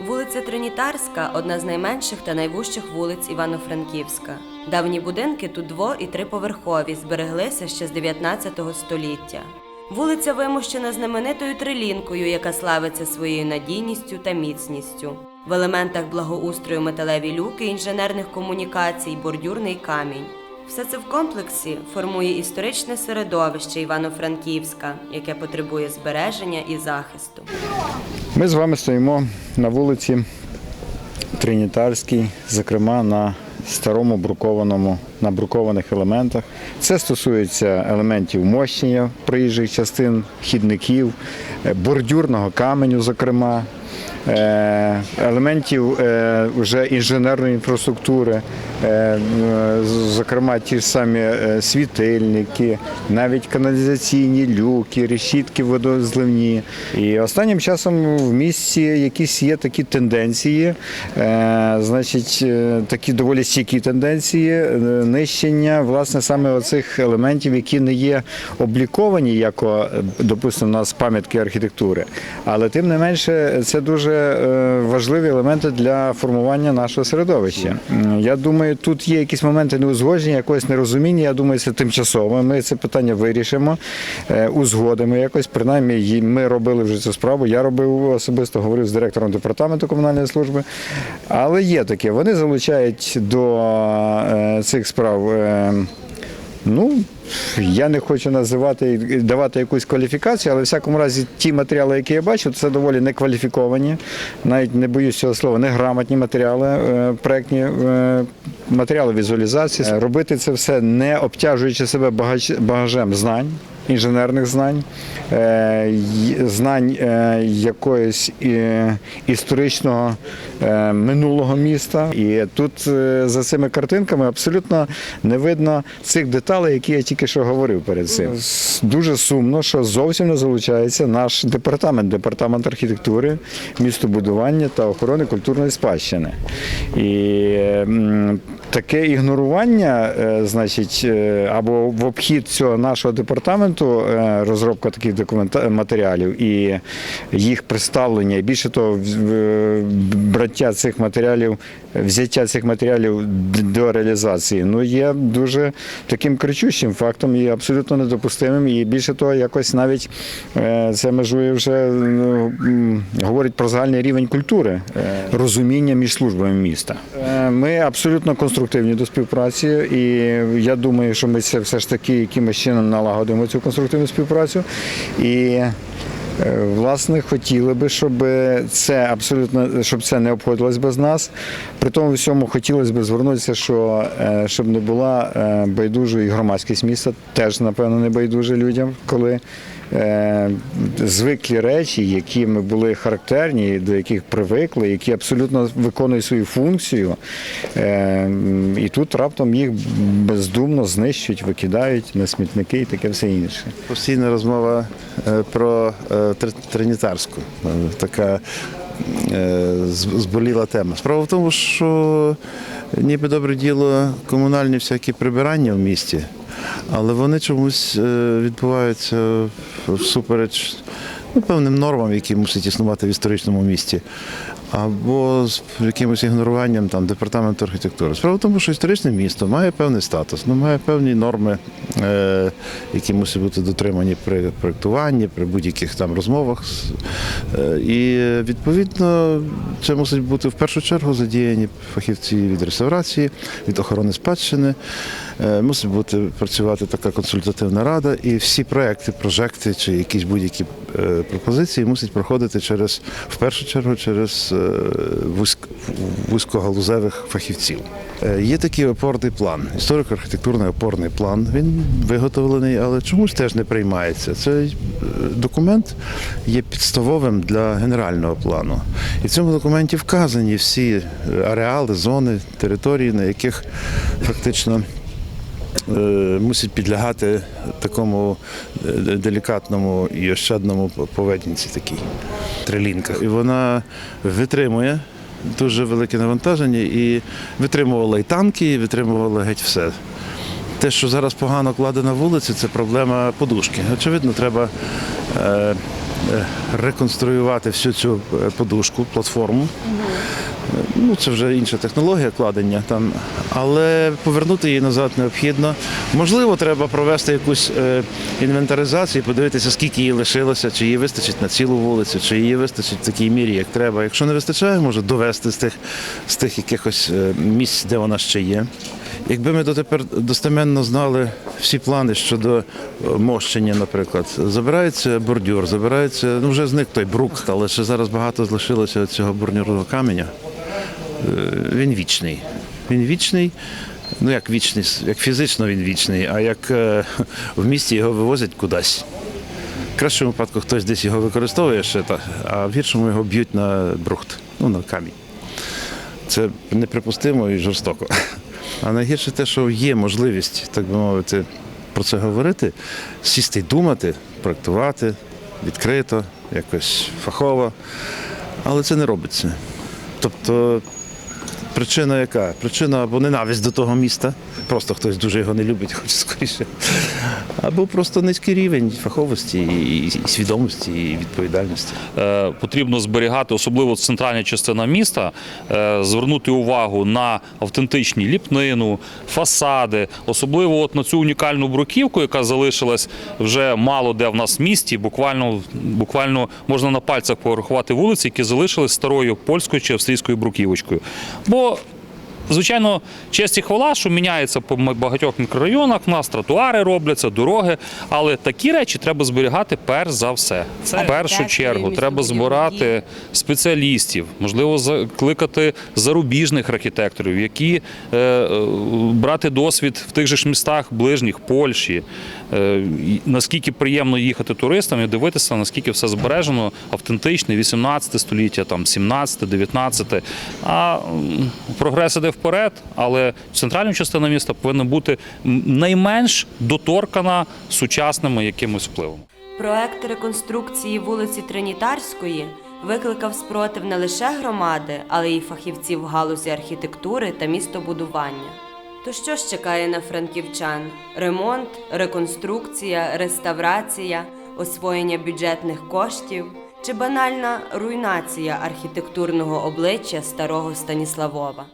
Вулиця Тринітарська одна з найменших та найвужчих вулиць Івано-Франківська. Давні будинки тут дво- і триповерхові збереглися ще з 19 століття. Вулиця вимощена знаменитою трилінкою, яка славиться своєю надійністю та міцністю. В елементах благоустрою металеві люки інженерних комунікацій, бордюрний камінь. Все це в комплексі формує історичне середовище Івано-Франківська, яке потребує збереження і захисту. Ми з вами стоїмо на вулиці Тринітарській, зокрема на старому брукованому, на брукованих елементах. Це стосується елементів мощення проїжджих частин, хідників, е, бордюрного каменю, зокрема. Е, Елементів е, вже інженерної інфраструктури, е, зокрема ті ж самі світильники, навіть каналізаційні люки, решітки водозливні. І останнім часом в місті якісь є такі тенденції, значить, такі доволі стійкі тенденції нищення власне саме оцих елементів, які не є обліковані, як, допустимо, у нас пам'ятки архітектури. Але тим не менше, це дуже е, важливі елементи для формування нашого середовища. Я думаю, тут є якісь моменти неузгодження, якогось нерозуміння. Я думаю, це тимчасово. Ми це питання вирішимо, е, узгодимо якось. Принаймні, ми робили вже цю справу. Я робив особисто, говорив з директором департаменту комунальної служби. Але є таке. Вони залучають до е, цих справ. Ну, я не хочу називати давати якусь кваліфікацію, але в всякому разі ті матеріали, які я бачу, це доволі некваліфіковані, навіть не боюсь цього слова, неграмотні матеріали, е, проектні е, матеріали візуалізації. Е, Робити це все не обтяжуючи себе багажем знань. Інженерних знань, е, знань е, якоїсь е, історичного минулого міста. І тут за цими картинками абсолютно не видно цих деталей, які я тільки що говорив перед цим. Дуже сумно, що зовсім не залучається наш департамент, департамент архітектури, містобудування та охорони культурної спадщини. І таке ігнорування, значить, або в обхід цього нашого департаменту, е, розробка таких матеріалів і їх представлення, більше того, браття цих матеріалів, взяття цих матеріалів до реалізації, ну є дуже таким кричущим фактом і абсолютно недопустимим. І більше того, якось навіть е, це межує вже ну, говорить про загальний рівень культури, е, розуміння між службами міста. Е, Ми абсолютно конструктивні до співпраці, і я думаю, що ми це все ж таки якимось чином налагодимо цю конструктивну співпрацю. І Власне, хотіли би, щоб це абсолютно щоб це не обходилось без нас. При тому всьому хотілося б звернутися, що е, щоб не була е, байдужою і громадськість міста, теж напевно не байдуже людям, коли е, звиклі речі, які ми були характерні, до яких привикли, які абсолютно виконують свою функцію, е, і тут раптом їх бездумно знищують, викидають на смітники і таке все інше. Постійна розмова е, про е, Тр- Тринітарську. Е, Така е, зболіла тема. Справа в тому, що ніби добре діло комунальні всякі прибирання в місті, але вони чомусь е, відбуваються всупереч ну, певним нормам, які мусять існувати в історичному місті. Або з якимось ігноруванням там департаменту архітектури. Справа в тому, що історичне місто має певний статус, ну має певні норми, е, які мусять бути дотримані при проєктуванні, при будь-яких там розмовах. Е, і відповідно це мусить бути в першу чергу задіяні фахівці від реставрації, від охорони спадщини. Е, Мусить бути працювати така консультативна рада, і всі проекти, прожекти чи якісь будь-які е, пропозиції мусять проходити через в першу чергу через е, вузькогалузевих фахівців. Е, Є такий опорний план, історико-архітектурний опорний план. Він виготовлений, але чомусь теж не приймається. Цей е, документ є підставовим для генерального плану. І в цьому документі вказані всі е, ареали, зони, території, на яких фактично мусить підлягати такому е, делікатному і ощадному поведінці такій трилінках. І вона витримує дуже велике навантаження і витримувала і танки, і витримувала геть все. Те, що зараз погано кладе на вулиці, це проблема подушки. Очевидно, треба е, е, реконструювати всю цю е, подушку, платформу. Ну, це вже інша технологія кладення там, але повернути її назад необхідно. Можливо, треба провести якусь е, інвентаризацію, подивитися, скільки її лишилося, чи її вистачить на цілу вулицю, чи її вистачить в такій мірі, як треба. Якщо не вистачає, може довести з тих, з тих якихось е, місць, де вона ще є. Якби ми дотепер достеменно знали всі плани щодо е, мощення, наприклад, забирається бордюр, забирається, ну вже зник той брук, але ще зараз багато залишилося цього бордюрного каменя. Е, Він вічний. Він вічний. Ну, як вічний, як фізично він вічний, а як е, в місті його вивозять кудись. В кращому випадку хтось десь його використовує ще, та- а в гіршому його б'ють на брухт, ну на камінь. Це неприпустимо і жорстоко. А найгірше те, що є можливість, так би мовити, про це говорити, сісти й думати, проектувати відкрито, якось фахово. Але це не робиться. Тобто причина яка? Причина або ненависть до того міста, просто хтось дуже його не любить, хоче скоріше. Або просто низький рівень фаховості і, свідомості, і відповідальності. Е, потрібно зберігати, особливо центральна частина міста, е, звернути увагу на автентичні ліпнину, фасади, особливо от на цю унікальну бруківку, яка залишилась вже мало де в нас в місті. Буквально, буквально можна на пальцях порахувати вулиці, які залишились старою польською чи австрійською бруківочкою. Бо を Звичайно, честь і хвала, що міняється по багатьох мікрорайонах. У нас тротуари робляться, дороги. Але такі речі треба зберігати перш за все. Це в першу чергу треба збирати спеціалістів, можливо, закликати зарубіжних архітекторів, які е, е, брати досвід в тих же ж містах ближніх Польщі. Е, наскільки приємно їхати туристам і дивитися, наскільки все збережено, автентичне, 18 століття, там 17, 19. А прогрес іде вперед, але центральна частина міста повинна бути найменш доторкана сучасними якимось впливом. Проект реконструкції вулиці Тринітарської викликав спротив не лише громади, але й фахівців галузі архітектури та містобудування. То що ж чекає на франківчан? Ремонт, реконструкція, реставрація, освоєння бюджетних коштів чи банальна руйнація архітектурного обличчя старого Станіславова?